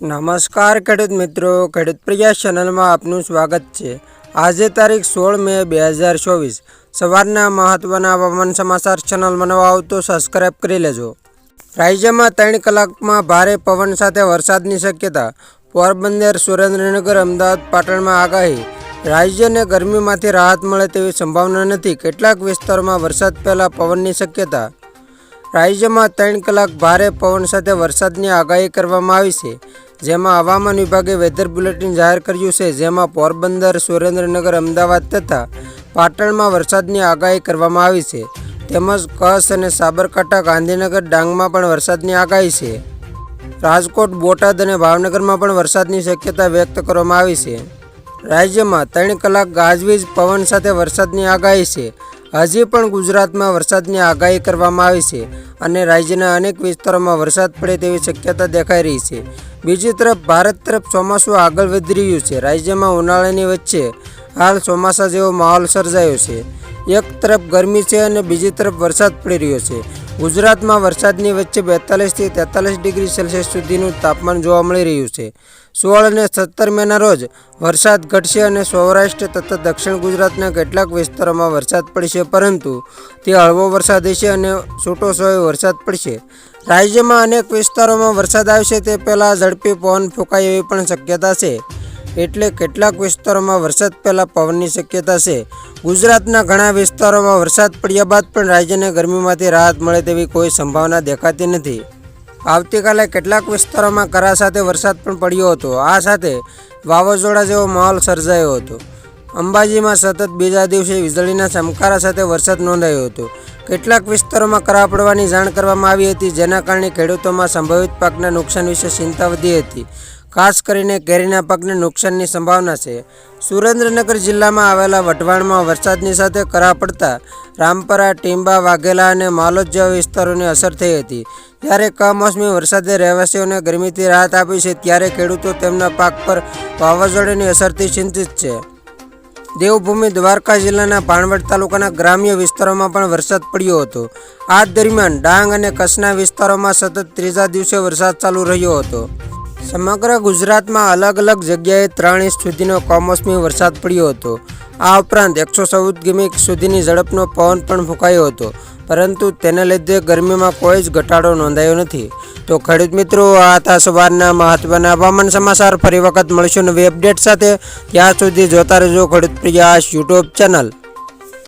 નમસ્કાર, ખેડૂત મિત્રો. ખેડૂત પ્રિયા ચેનલમાં આપનું સ્વાગત છે. આજે તારીખ સોળ મે બે હજાર ચોવીસ. સવારના મહત્ત્વના હવામાન સમાચાર ચેનલ બનાવવા આવતો સબસ્ક્રાઈબ કરી લેજો. રાજ્યમાં ત્રણ કલાકમાં ભારે પવન સાથે વરસાદની શક્યતા. પોરબંદર, સુરેન્દ્રનગર, અમદાવાદ, પાટણમાં આગાહી. રાજ્યને ગરમીમાંથી રાહત મળે તેવી સંભાવના નથી. કેટલાક વિસ્તારોમાં વરસાદ પહેલાં પવનની શક્યતા. રાજ્યમાં ત્રણ કલાક ભારે પવન સાથે વરસાદની આગાહી કરવામાં આવી છે. જેમાં હવામાન વિભાગે વેધર બુલેટિન જાહેર કર્યું છે, જેમાં પોરબંદર, સુરેન્દ્રનગર, અમદાવાદ તથા પાટણમાં વરસાદની આગાહી કરવામાં આવી છે. તેમજ કચ્છ અને સાબરકાંઠા, ગાંધીનગર, ડાંગમાં પણ વરસાદની આગાહી છે. રાજકોટ, બોટાદ અને ભાવનગરમાં પણ વરસાદની શક્યતા વ્યક્ત કરવામાં આવી છે. રાજ્યમાં ત્રણ કલાક ગાજવીજ પવન સાથે વરસાદની આગાહી છે. હજી પણ ગુજરાતમાં વરસાદની આગાહી કરવામાં આવી છે. અને રાજ્યના અનેક વિસ્તારોમાં વરસાદ પડે તેવી શક્યતા દેખાઈ રહી છે. બીજી તરફ, ભારત તરફ ચોમાસું આગળ વધી રહ્યું છે. રાજ્યમાં ઉનાળાની વચ્ચે હાલ ચોમાસા જેવો માહોલ સર્જાયો છે. એક તરફ ગરમી છે અને બીજી તરફ વરસાદ પડી રહ્યો છે. ગુજરાતમાં વરસાદની વચ્ચે બેતાલીસથી તેતાલીસ ડિગ્રી સેલ્સિયસ સુધીનું તાપમાન જોવા મળી રહ્યું છે. સોળ અને સત્તર મેના રોજ વરસાદ ઘટશે અને સૌરાષ્ટ્ર તથા દક્ષિણ ગુજરાતના કેટલાક વિસ્તારોમાં વરસાદ પડશે, પરંતુ તે હળવો વરસાદ હશે અને છૂટો સોય વરસાદ પડશે. રાજ્યમાં અનેક વિસ્તારોમાં વરસાદ આવશે, તે પહેલાં ઝડપી પવન ફૂંકાય એવી પણ શક્યતા છે. એટલે કેટલાક વિસ્તારોમાં વરસાદ પહેલાં પવનની શક્યતા છે. ગુજરાતના ઘણા વિસ્તારોમાં વરસાદ પડ્યા બાદ પણ રાજ્યને ગરમીમાંથી રાહત મળે તેવી કોઈ સંભાવના દેખાતી નથી. આવતીકાલે કેટલાક વિસ્તારોમાં કરા સાથે વરસાદ પણ પડ્યો હતો. આ સાથે વાવાઝોડા જેવો માહોલ સર્જાયો હતો. અંબાજીમાં સતત બીજા દિવસે વીજળીના ચમકારા સાથે વરસાદ નોંધાયો હતો. કેટલાક વિસ્તારોમાં કરા પડવાની જાણ કરવામાં આવી હતી, જેના કારણે ખેડૂતોમાં સંભવિત પાકના નુકસાન વિશે ચિંતા વધી હતી. ખાસ કરીને કેરીના પાકને નુકસાનની સંભાવના છે. સુરેન્દ્રનગર જિલ્લામાં આવેલા વઢવાણમાં વરસાદની સાથે કરા પડતા રામપરા, ટીંબા, વાઘેલા અને માલોદ જેવા વિસ્તારોની અસર થઈ હતી. જ્યારે કમોસમી વરસાદે રહેવાસીઓને ગરમીથી રાહત આપી છે, ત્યારે ખેડૂતો તેમના પાક પર વાવાઝોડાની અસરથી ચિંતિત છે. દેવભૂમિ દ્વારકા જિલ્લાના પાણવડ તાલુકાના ગ્રામ્ય વિસ્તારોમાં પણ વરસાદ પડ્યો હતો. આ દરમિયાન ડાંગ અને કચ્છના વિસ્તારોમાં સતત ત્રીજા દિવસે વરસાદ ચાલુ રહ્યો હતો. સમગ્ર ગુજરાતમાં અલગ અલગ જગ્યાએ ત્રણ ઇંચ સુધીનો કમોસમી વરસાદ પડ્યો હતો. આ ઉપરાંત એકસો ચૌદ કિમી સુધીની ઝડપનો પવન પણ ફૂંકાયો હતો, પરંતુ તેને લીધે ગરમીમાં કોઈ જ ઘટાડો નોંધાયો નથી. તો ખેડૂત મિત્રો, આ હતા સવારના મહત્વના હવામાન સમાચાર ફરી વખત મળશું નવી અપડેટ સાથે. ત્યાં સુધી જોતા રહેજો ખેડૂત પ્રિયાસ યુટ્યુબ ચેનલ.